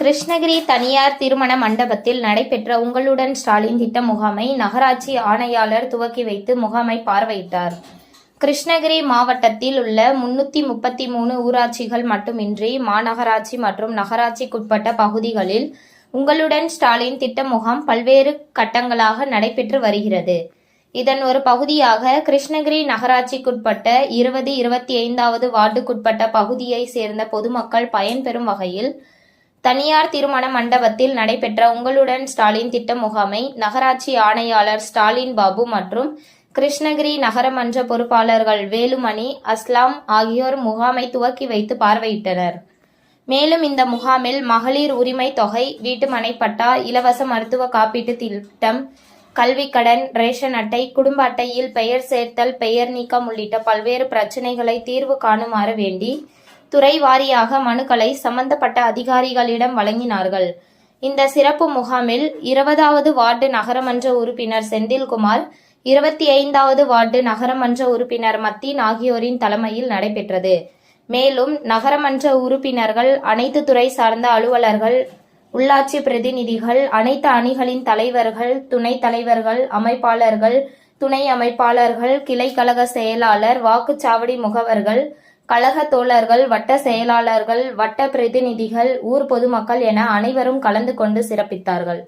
கிருஷ்ணகிரி தனியார் திருமண மண்டபத்தில் நடைபெற்ற உங்களுடன் ஸ்டாலின் திட்ட முகாமை நகராட்சி ஆணையாளர் துவக்கி வைத்து முகாமை பார்வையிட்டார். கிருஷ்ணகிரி மாவட்டத்தில் உள்ள முன்னூத்தி முப்பத்தி மூணு ஊராட்சிகள் மட்டுமின்றி மாநகராட்சி மற்றும் நகராட்சிக்குட்பட்ட பகுதிகளில் உங்களுடன் ஸ்டாலின் திட்ட முகாம் பல்வேறு கட்டங்களாக நடைபெற்று வருகிறது. இதன் ஒரு பகுதியாக கிருஷ்ணகிரி நகராட்சிக்குட்பட்ட இருபது இருபத்தி ஐந்தாவது வார்டுக்குட்பட்ட பகுதியை சேர்ந்த பொதுமக்கள் பயன்பெறும் வகையில் தனியார் திருமண மண்டபத்தில் நடைபெற்ற உங்களுடன் ஸ்டாலின் திட்ட முகாமை நகராட்சி ஆணையாளர் ஸ்டாலின் பாபு மற்றும் கிருஷ்ணகிரி நகரமன்ற பொறுப்பாளர்கள் வேலுமணி அஸ்லாம் ஆகியோர் முகாமை துவக்கி வைத்து பார்வையிட்டனர். மேலும் இந்த முகாமில் மகளிர் உரிமை தொகை வீட்டு பட்டா இலவச மருத்துவ காப்பீட்டு திட்டம் கல்விக் கடன் ரேஷன் அட்டை குடும்ப அட்டையில் பெயர் சேர்த்தல் பெயர் நீக்கம் உள்ளிட்ட பல்வேறு பிரச்சினைகளை தீர்வு காணுமாறு வேண்டி துறை வாரியாக மனுக்களை சம்பந்தப்பட்ட அதிகாரிகளிடம் வழங்கினார்கள். இந்த சிறப்பு முகாமில் இருபதாவது வார்டு நகரமன்ற உறுப்பினர் செந்தில்குமார் இருபத்தி ஐந்தாவது வார்டு நகரமன்ற உறுப்பினர் மத்தீன் ஆகியோரின் தலைமையில் நடைபெற்றது. மேலும் நகரமன்ற உறுப்பினர்கள் அனைத்து துறை சார்ந்த அலுவலர்கள் உள்ளாட்சி பிரதிநிதிகள் அனைத்து அணிகளின் தலைவர்கள் துணைத் தலைவர்கள் அமைப்பாளர்கள் துணை அமைப்பாளர்கள் கிளை கழக செயலாளர் வாக்குச்சாவடி முகவர்கள் கழக தோழர்கள் வட்ட செயலாளர்கள் வட்ட பிரதிநிதிகள் ஊர் பொதுமக்கள் என அனைவரும் கலந்து கொண்டு சிறப்பித்தார்கள்.